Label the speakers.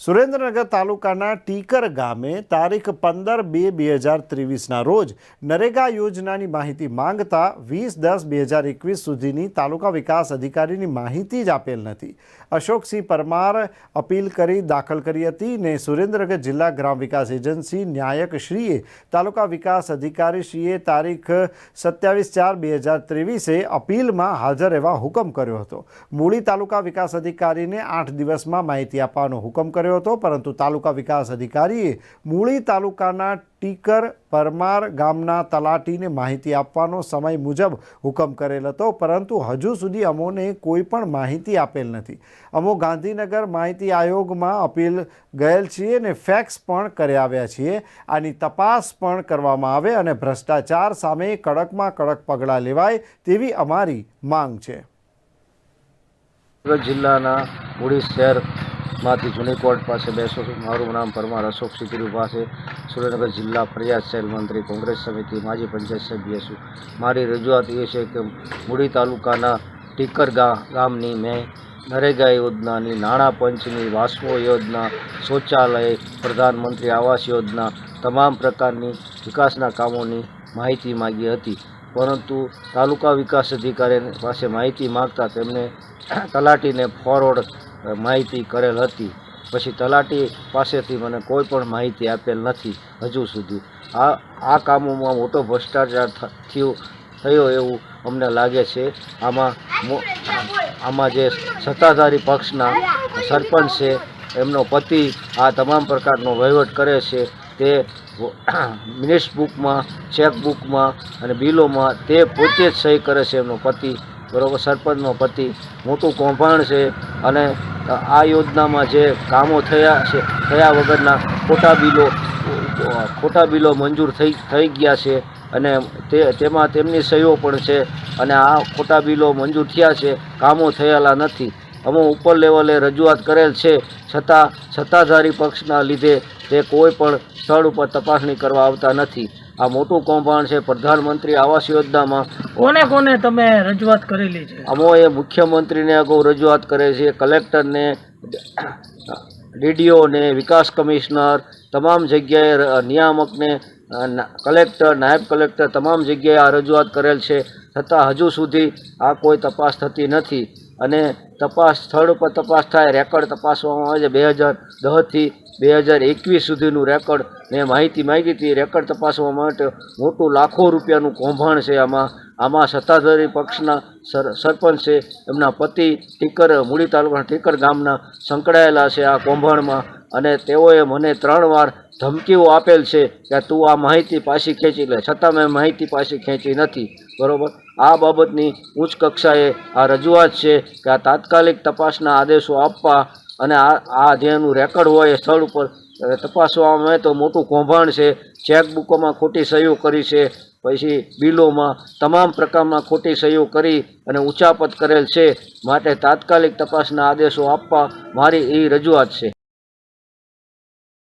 Speaker 1: સુરેન્દ્રનગર તાલુકાના ટીકર ગામે તારીખ પંદર બે બે હજાર ત્રેવીસના રોજ નરેગા યોજનાની માહિતી માંગતા વીસ દસ બે હજાર એકવીસ સુધીની તાલુકા વિકાસ અધિકારીની માહિતી જ આપેલ નથી. અશોકસિંહ પરમાર અપીલ કરી દાખલ કરી હતી ને સુરેન્દ્રનગર જિલ્લા ગ્રામ વિકાસ એજન્સી ન્યાયકશ્રીએ તાલુકા વિકાસ અધિકારીશ્રીએ તારીખ સત્યાવીસ ચાર બે હજાર ત્રેવીસે અપીલમાં હાજર રહેવા હુકમ કર્યો હતો. મૂળી તાલુકા વિકાસ અધિકારીને આઠ દિવસમાં માહિતી આપવાનો હુકમ કર્યો હતો, પરંતુ તાલુકા વિકાસ અધિકારીએ મૂળી તાલુકાના ટીકર પરમાર ગામના તલાટીને માહિતી આપવાનો સમય મુજબ હુકમ કરેલ હતો, પરંતુ હજુ સુધી અમોને કોઈ પણ માહિતી આપેલ નથી. અમો ગાંધીનગર માહિતી આયોગમાં અપીલ ગયેલ છીએ ને ફેક્સ પણ કરી આવ્યા છીએ. આની તપાસ પણ કરવામાં આવે અને ભ્રષ્ટાચાર સામે કડકમાં કડક પગલાં લેવાય તેવી અમારી માંગ છે.
Speaker 2: જિલ્લાના મૂળી મૂડી શહેરમાંથી જૂની કોર્ટ પાસે બેસો છું. મારું નામ પરમાર અશોક સિકરી પાસે સુરેન્દ્રનગર જિલ્લા ફરિયાદ સેલ મંત્રી, કોંગ્રેસ સમિતિ, માજી પંચાયત સભ્ય છું. મારી રજૂઆત એ છે કે મૂડી તાલુકાના ટીકર ગામની મેં નરેગા યોજનાની, નાણાં પંચની, વાસ્મો યોજના, શૌચાલય, પ્રધાનમંત્રી આવાસ યોજના, તમામ પ્રકારની વિકાસના કામોની માહિતી માગી હતી. પરંતુ તાલુકા વિકાસ અધિકારી પાસે માહિતી માગતા તેમણે તલાટીને ફોરવર્ડ માહિતી કરેલ હતી. પછી તલાટી પાસેથી મને કોઈ પણ માહિતી આપેલ નથી હજુ સુધી. આ આ કામોમાં મોટો ભ્રષ્ટાચાર થયો થયો એવું અમને લાગે છે. આમાં આમાં જે સત્તાધારી પક્ષના સરપંચ છે, એમનો પતિ આ તમામ પ્રકારનો વહીવટ કરે છે, તે મિનિટ્સ બુકમાં ચેક બુકમાં અને બિલોમાં તે પોતે જ સહી કરે છે એમનો પતિ. બરોબર, સરપંચનો પતિ, મોટું કૌભાંડ છે અને આ યોજનામાં જે કામો થયા છે, થયા વગરના ખોટા બિલો ખોટા બિલો મંજૂર થઈ થઈ ગયા છે અને તે, તેમાં તેમની સહીઓ પણ છે અને આ ખોટા બિલો મંજૂર થયા છે, કામો થયેલા નથી. અમો ઉપર લેવલે રજૂઆત કરેલ છે. છતાં સત્તાધારી પક્ષના લીધે તે કોઈ પણ સ્થળ ઉપર તપાસણી કરવા આવતા નથી. આ મોટું કૌભાંડ છે પ્રધાનમંત્રી આવાસ યોજનામાં.
Speaker 3: કોને કોને તમે રજૂઆત કરેલી છે?
Speaker 2: અમોએ મુખ્યમંત્રીને અગાઉ રજૂઆત કરે છે કલેક્ટરને ડીડીઓને વિકાસ કમિશનર તમામ જગ્યાએ નિયામકને કલેક્ટર નાયબ કલેક્ટર તમામ જગ્યાએ આ રજૂઆત કરેલ છે. છતાં હજુ સુધી આ કોઈ તપાસ થતી નથી. અને તપાસ, સ્થળ ઉપર તપાસ થાય, રેકોર્ડ તપાસવામાં આવે છે. બે હજાર દસથી બે હજાર એકવીસ સુધીનું રેકોર્ડ મેં માહિતી માગી હતી. રેકર્ડ તપાસવા માટે મોટું લાખો રૂપિયાનું કૌભાંડ છે આમાં. આમાં સત્તાધારી પક્ષના સર, સરપંચ છે, એમના પતિ ટીકર મૂળી તાલુકાના ટીકર ગામના સંકળાયેલા છે આ કૌભાંડમાં. અને તેઓએ મને ત્રણ વાર ધમકીઓ આપેલ છે કે તું આ માહિતી પાછી ખેંચી લે. છતાં મેં માહિતી પાછી ખેંચી નથી. બરોબર? આ બાબતની ઉચ્ચ કક્ષાએ આ રજૂઆત છે કે આ તાત્કાલિક તપાસના આદેશો આપવા અને આ આ જેનું રેકર્ડ હોય એ સ્થળ ઉપર તપાસવા તપાસવામાં તો મોટું કૌભાંડ છે. ચેકબુકોમાં ખોટી સહીઓ કરી છે. પછી બિલોમાં તમામ પ્રકારમાં ખોટી સહીઓ કરી અને ઉચાપત કરેલ છે. માટે તાત્કાલિક તપાસના આદેશો આપવા મારી એ રજૂઆત છે.